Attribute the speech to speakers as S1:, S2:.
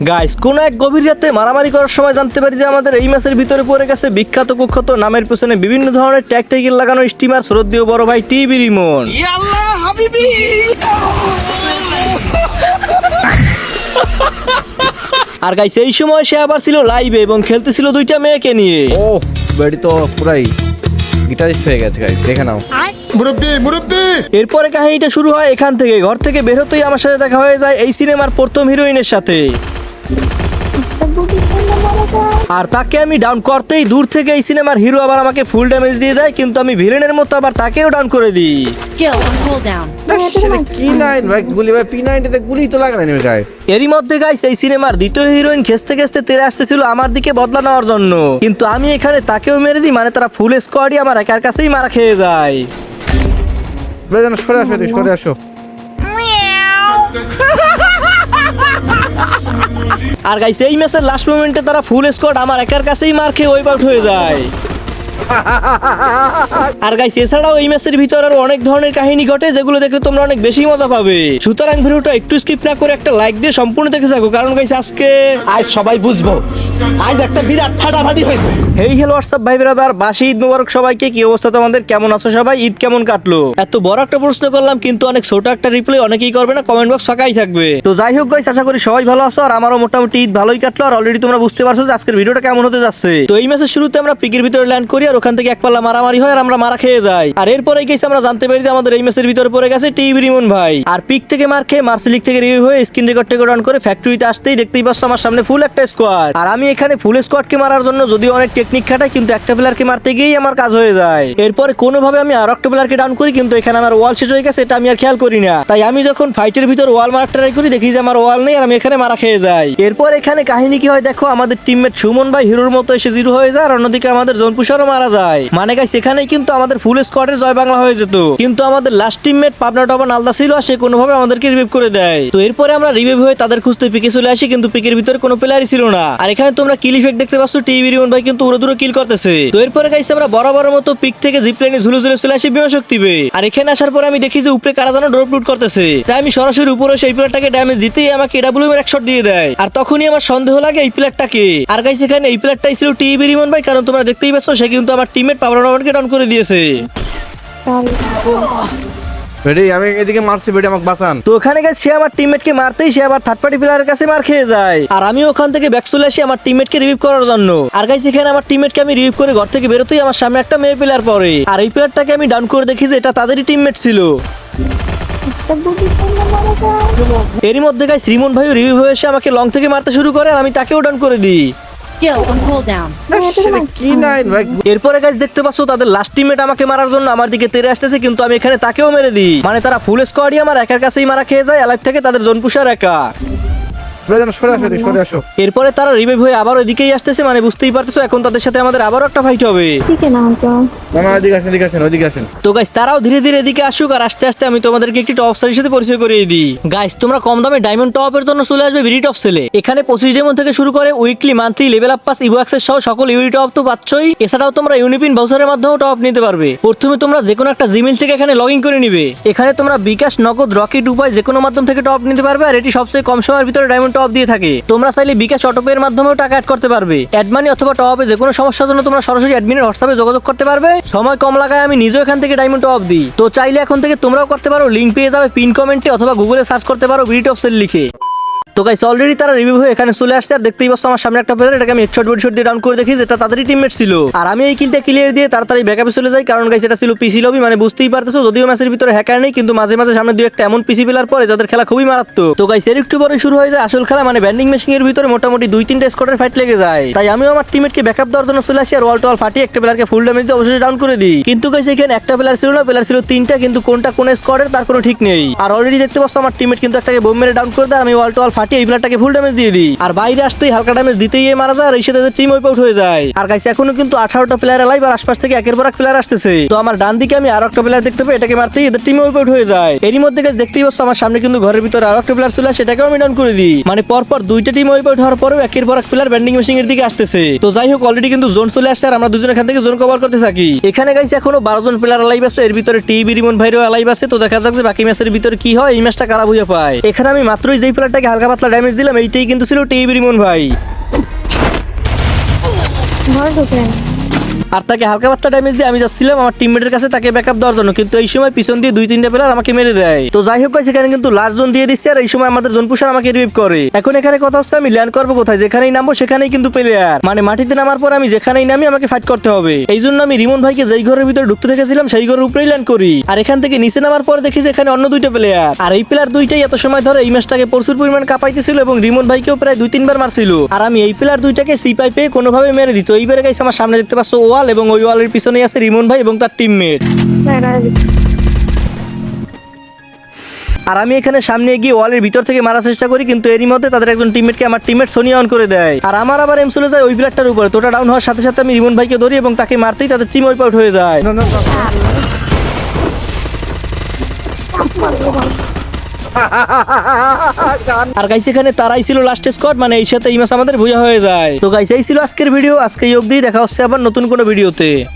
S1: Guys কোন এক গভীর রাতে মারামারি করার সময় জানতে পারি যে আমাদের এই ম্যাচের ভিতরে পড়ে গেছে বিখ্যাত কুখ্যাত নামের পেছনে বিভিন্ন ধরনের ট্যাগ ট্যাগিল লাগানো স্টিমার শ্রদ্ধীয় বড় ভাই টিভি রিমন আর গাইস এই সময় সে আবার ছিল লাইভে এবং খেলতেছিল দুইটা মেয়েকে নিয়ে।
S2: ও বেডি তো পুরাই গিটারিস্ট হয়ে গেছে গাইস দেখে নাও।
S1: এরপরে কাহিনীটা শুরু হয় এখান থেকে। ঘর থেকে বের হতেই আমার সাথে দেখা হয়ে যায় এই সিনেমার প্রথম হিরোইনের সাথে। আর তাকে আমি ডাউন করতেই দূর থেকে এই সিনেমার হিরো আবার আমাকে ফুল ড্যামেজ দিয়ে দেয় কিন্তু আমি ভিলেনের মতো আবার তাকেও ডাউন করে দিই। এরই মধ্যে গাইস এই সিনেমার দ্বিতীয় হিরোইন খেসতে খেসতে তেরে আসতেছিল আমার দিকে বদলা নেওয়ার জন্য। কিন্তু আমি এখানে তাকেও মেরে দিই মানে তারা ফুল স্কোয়াডই আমার একার কাছেই মারা খেয়ে যায়।
S2: সরে আসো সরে আসো।
S1: আর গাইস এই ম্যাচের লাস্ট মোমেন্টে তারা ফুল স্কোয়াড আমার একার কাছেই মার খেয়ে ওয়াইপ আউট হয়ে যায়। আর গাইস এছাড়াও এই ম্যাচের ভিতর আরও অনেক ধরনের কাহিনী ঘটে যেগুলো দেখলে তোমরা অনেক বেশি মজা পাবে। সুতরাং ভিডিওটা একটু স্কিপ না করে একটা লাইক দিয়ে সম্পূর্ণ দেখে থাকো। কারণ গাইস আজকে
S3: আজ সবাই বুঝব। আজ একটা বিরাট ফাটাফাটি হয়েছে।
S1: হেই হ্যালো হোয়াটসঅ্যাপ ভাই ব্রাদার বাসি ঈদ মোবারক সবাইকে। কি অবস্থা তোমাদের? কেমন আছো সবাই? ঈদ কেমন কাটলো? এত বড় একটা প্রশ্ন করলাম কিন্তু অনেক ছোট একটা রিপ্লাই অনেকেই করবে না কমেন্ট বক্স ফাঁকাই থাকবে। তো যাই হোক গাইস আশা করি সবাই ভালো আছো আর আমারও মোটামুটি ঈদ ভালোই কাটলো। আর অলরেডি তোমরা বুঝতে পারছ যে আজকের ভিডিওটা কেমন হতে যাচ্ছে। তো এই ম্যাচের শুরুতে আমরা পিকের ভিতরে ল্যান্ড করি। আর ওখান থেকে এক পাল্লা মারামারি হয় আর আমরা মারা খেয়ে যাই। আর এরপরে গেছি আমরা জানতে পারি যে আমাদের এই ম্যাচের ভিতরে পড়ে গেছে টিভি রিমন ভাই। আর পিক থেকে মার খেয়ে মার্সেলিক থেকে রিভিউ হয়ে স্ক্রিন রেকর্ড টেকর্ড অন করে ফ্যাক্টরিতে আসতেই দেখতেই পাচ্ছ আমার সামনে ফুল একটা স্কোয়াড আর আমি এখানে ফুল স্কোয়াডকে মারার জন্য যদিও অনেক টেকনিক খাটাই, কিন্তু একটা প্লেয়ারকে মারতে গিয়েই আমার কাজ হয়ে যায়। এরপরে কোনোভাবে আমি আর একটা প্লেয়ারকে ডাউন করি, কিন্তু এখানে আমার ওয়াল শেষ হয়ে গেছে, এটা আমি আর খেয়াল করি না। তাই আমি যখন ফাইটের ভিতর ওয়াল মারার ট্রাই করি, দেখি যে আমার ওয়াল নেই আর আমি এখানে মারা খেয়ে যাই। এরপর এখানে কাহিনী কি হয় দেখো, আমাদের টিমমেট সুমন ভাই, হিরোর মতো এসে জিরো হয়ে যায়। আর অন্যদিকে আমাদের জোনপুষারও মারা যায়। মানে গাই সেখানেই কিন্তু আমাদের ফুল স্কোয়াডের জয় বাংলা হয়ে যেত। কিন্তু আমাদের লাস্ট টিমমেট পাবনা টপা নালদা ছিল সে কোনোভাবে আমাদেরকে রিভিভ করে দেয়। তো এরপরে আমরা রিভিভ হয়ে তাদের খুঁজতে পিকে চলে আসি, কিন্তু পিকের ভিতরে কোনো প্লেয়ারই ছিল না। আর এখানে তোমরা কিল ইফেক্ট দেখতে পাচ্ছ টিভি রিমন ভাই কিন্তু উড়ো দূরে কিল করতেছে। তো এরপরে গাইছে আমরা বরাবর মতো পিক থেকে জিপ লাইনে ঝুলে ঝুলে চলে আসি বিমান শক্তি বে। আর এখানে আসার পরে আমি দেখি যে উপরে কারা যেন ড্রপ লুট করতেছে। তাই আমি সরাসরি উপরে সেই প্লেয়ারটাকে ড্যামেজ দিতেই আমাকে এডাব্লিউ এর এক শট দিয়ে দেয়। আর তখনই আমার সন্দেহ লাগে এই প্লেয়ারটাকে আর গাইছে এখানে এই প্লেয়ারটাই ছিল টিভি রিমন ভাই, কারণ তোমরা দেখতেই পাচ্ছ, সে কিন্তু আমার টিমমেট পাবনা রহমানকে ডাউন করে দিয়েছে।
S2: বেডি আমি এদিকে মারছি বেডি আমাকে বাঁচান।
S1: তো ওখানে গেছে সে আমার টিমমেটকে মারতেই সে আবার থার্ড পার্টি প্লেয়ারের কাছে মার খেয়ে যায়। আর আমি ওখান থেকে ব্যাক চলে আসি আমার টিমমেটকে রিভিভ করার জন্য। আর গাইস এখানে আমার টিমমেটকে আমি রিভিভ করে ঘর থেকে বেরোতেই আমার সামনে একটা মেয়ে প্লেয়ার পড়ে। আর এই প্লেয়ারটাকে আমি ডাউন করে দেখি যে এটা তাদেরই টিমমেট ছিল। এরই মধ্যে গাইস রিমন ভাইও রিভিভ হয়ে এসে আমাকে লং থেকে মারতে শুরু করে আর আমি তাকেও ডাউন করে দিই।
S4: Skill on cooldown.
S2: কি নাইন ভাই।
S1: এরপরে গাইস দেখতে পাচ্ছ তাদের লাস্ট টিমমেট আমাকে মারার জন্য আমার দিকে তেরে আসতেছে কিন্তু আমি এখানে তাকেও মেরে দিই। মানে তারা ফুল স্কোয়াডই আমার একার কাছেই মারা খেয়ে যায় অ্যালাইভ থেকে তাদের জোন পুষার একা। এরপরে তারা রিভাইভ হয়ে আবার ওইদিকেই আসতেছে মানে বুঝতেই পারতেছো এখন তাদের সাথে আমাদের আবারও একটা ফাইট হবে।
S5: তো
S1: গাইস তারাও ধীরে ধীরে এদিকে আসুক আর আস্তে আস্তে আমি তোমাদেরকে একটি পরিচয় করিয়ে দিই। গাইস তোমরা কম দামে ডায়মন্ড জন্য চলে আসবে সেলে এখানে পঁচিশ থেকে শুরু করে weekly monthly level up pass evo সহ সকল তো এছাড়াও তোমরা ইউনিপিন মাধ্যমেও টপ নিতে পারবে। প্রথমে তোমরা যে কোনো একটা জিমেল থেকে এখানে লগ ইন করে নিবে। এখানে তোমরা বিকাশ, নগদ রকেট উপায় যে কোনো মাধ্যম থেকে টপ নিতে পারবে আর এটি সবচেয়ে কম সময়ের ভিতরে ডায়মন্ড টপ দিয়ে থাকে। তোমরা চাইলে বিকাশ অটোপের মাধ্যমেও টাকা অ্যাড করতে পারবে। অ্যাডমানি অথবা টপে যে কোনো সমস্যার জন্য তোমরা সরাসরি অ্যাডমিনের হোয়াটসঅ্যাপে যোগাযোগ করতে পারবে। সময় কম লাগায় আমি নিজেও এখান থেকে ডায়মন্ড অফ দিই। তো চাইলে এখন থেকে তোমরাও করতে পারো লিঙ্ক পেয়ে যাবে পিন কমেন্টে অথবা গুগলে সার্চ করতে পারো বিডি অফ সেল লিখে। তো গাইস অলরেডি তারা রিভিউ হয়ে এখানে চলে আসছে, আর দেখতেই পাচ্ছ আমার সামনে একটা প্লেয়ার এটাকে আমি হেডশট হেডশট দিয়ে ডাউন করে দেখি, যেটা তাদেরই টিমমেট ছিল। আর আমি এই কিলটা ক্লিয়ার দিয়ে তাড়াতাড়ি ব্যাকআপে চলে যাই, কারণ গাইস এটা ছিল পিসি লবি মানে বুঝতেই পারতেছো, যদিও ম্যাচের ভিতরে হ্যাকার নেই, কিন্তু মাঝে মাঝে সামনে দুই একটা এমন পিসি প্লেয়ার পরে যাদের খেলা খুবই মারাত্মক। তো গাইস এর একটু পরে শুরু হয়ে যায় আসল খেলা মানে ব্যান্ডিং মেশিং এর ভিতরে মোটামুটি দুই তিনটা স্কোয়াডের ফাইট লেগে যায়। তাই আমিও আমার টিমমেটকে ব্যাকআপ দেওয়ার জন্য চলে আসি, আর ওয়াল টল ফাটিয়ে একটা প্লেয়ারকে ফুল ড্যামেজ দিয়ে অবশ্যই ডাউন করে দিই। কিন্তু গাইস এখানে একটা প্লেয়ার ছিল না প্লেয়ার ছিল তিনটা, কিন্তু কোনটা কোন স্কোয়াডের তার কোনো ঠিক নেই। আর অলরেডি দেখতে পাচ্ছ আমার টিমমেট কিন্তু একটাকে বোম মেরে ডাউন করে দেয় আমি ওয়াল টল ফাটিয়ে এই প্লেয়ারটাকে ফুল ড্যামেজ দিয়ে দিই। আর বাইরে আসতেই হালকা ড্যামেজ দিতেই মারা যায় আর এই টিম আউট হয়ে যায়। আর গাইস এখনও কিন্তু আঠারোটা প্লেয়ার লাইভ আর আশপাশ থেকে একের পর এক প্লেয়ার আসতেছে। তো আমার ডান দিকে আমি আরও একটা প্লেয়ার দেখতে পাই, এটাকে মারতেই এদের টিম ওয়াইপ আউট হয়ে যায়। এরই মধ্যে গাইস দেখতেই পাচ্ছ আমার সামনে কিন্তু ঘরের ভিতরে আরও একটা প্লেয়ার ছিল সেটাকেও আমি ডাউন করে দিই। মানে পরপর দুইটা টিম ওয়াইপ আউট হওয়ার পরেও একের পর এক প্লেয়ার ব্যান্ডিং মেশিন এর দিকে আসতেছে। তো যাই হোক অলরেডি কিন্তু জোন চলে আসছে আর আমরা দুজন এখান থেকে জোন কভার করতে থাকি। এখানে গাইস এখনও বারো জন প্লেয়ার লাইভ আছে, এর ভিতরে টিভি রিমন ভাইরও লাইভ আছে। তো দেখা যাক যে বাকি ম্যাচের ভিতরে কি হয়, এই ম্যাচটা কারা বুঝে পায়। এখানে আমি মাত্রই যেই প্লেয়ারটাকে হালকা পাতলা ড্যামেজ দিলাম এইটাই কিন্তু ছিল টিভি মন ভাই।
S6: ঘর ঢুকেন
S1: আর তাকে হালকা পাতলা ড্যামেজ দিয়ে আমি যাচ্ছিলাম, আমার টিমমেটের কাছে তাকে ব্যাকআপ দেওয়ার জন্য। কিন্তু এই সময় পিছন দিয়ে দুই, তিনটা প্লেয়ার আমাকে মেরে দেয়। তো যাই হোক এখানে কিন্তু লাস্ট জোন দিয়ে দিচ্ছে আর এই সময় আমাদের জোন পুষার আমাকে রিভিভ করে। এখন এখানে কথা হচ্ছে আমি ল্যান্ড করব কোথায়? যেখানেই নামবো সেখানেই কিন্তু প্লেয়ার মানে মাটিতে নামার পর আমি যেখানেই নামি আমাকে ফাইট করতে হবে। এই জন্য আমি রিমন ভাইকে যেই ঘরের ভিতরে ঢুকতে দেখেছিলাম, সেই ঘরের উপরেই ল্যান্ড করি। আর এখান থেকে নিচে নামার পর দেখি যে এখানে অন্য দুইটা প্লেয়ার আর এই প্লেয়ার দুইটাই এত সময় ধরে এই ম্যাচটাকে প্রচুর পরিমাণ কাঁপাইতেছিল এবং রিমন ভাইকেও প্রায় দুই, তিনবার মারছিল। আর আমি এই প্লেয়ার দুইটাকে সিপাই পেয়ে কোনোভাবে মেরে দিত এইবারে গাইছে আমার সামনে দেখতে পাচ্ছ ওয়াল এবং ওই ওয়ালের পিছনেই আছে রিমন ভাই এবং তার টিমমেট আর আমি এখানে সামনে গিয়ে ওয়ালের ভিতর থেকে মারার চেষ্টা করি, কিন্তু এরই মধ্যে তাদের একজন টিমমেটকে আমার টিমমেট সোনিয়া অন করে দেয়। আর আমার আবার এম চলে যায় ওই প্লেয়ারটার উপরে তোটা ডাউন হওয়ার সাথে সাথে আমি রিমন ভাইকে ধরি এবং তাকে মারতেই তাদের টিম ওয়াইপ আউট হয়ে যায়। আর গাইস, এখানে তারাই ছিল লাস্ট স্কোয়াড মানে এই সাথে এই মাস আমাদের ভুয়া হয়ে যায়। তো গাইস, এই ছিল আজকের ভিডিও আজকে এই অবধি দেখা হচ্ছে আবার নতুন কোনো ভিডিওতে